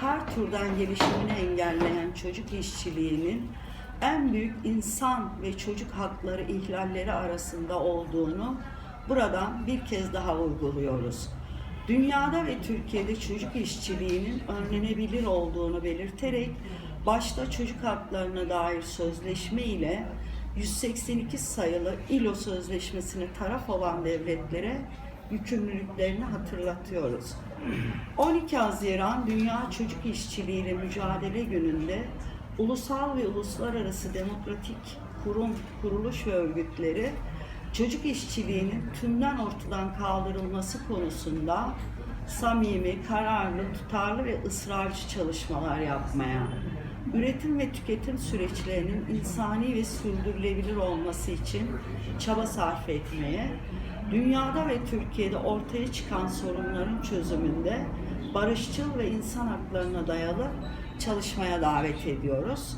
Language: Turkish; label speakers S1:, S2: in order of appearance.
S1: her türden gelişimini engelleyen çocuk işçiliğinin en büyük insan ve çocuk hakları ihlalleri arasında olduğunu buradan bir kez daha vurguluyoruz. Dünyada ve Türkiye'de çocuk işçiliğinin önlenebilir olduğunu belirterek başta çocuk haklarına dair sözleşme ile 182 sayılı İLO Sözleşmesi'ne taraf olan devletlere yükümlülüklerini hatırlatıyoruz. 12 Haziran Dünya Çocuk İşçiliği ile Mücadele Günü'nde ulusal ve uluslararası demokratik kurum, kuruluş ve örgütleri çocuk işçiliğinin tümden ortadan kaldırılması konusunda samimi, kararlı, tutarlı ve ısrarcı çalışmalar yapmaya, üretim ve tüketim süreçlerinin insani ve sürdürülebilir olması için çaba sarf etmeye, dünyada ve Türkiye'de ortaya çıkan sorunların çözümünde barışçıl ve insan haklarına dayalı çalışmaya davet ediyoruz.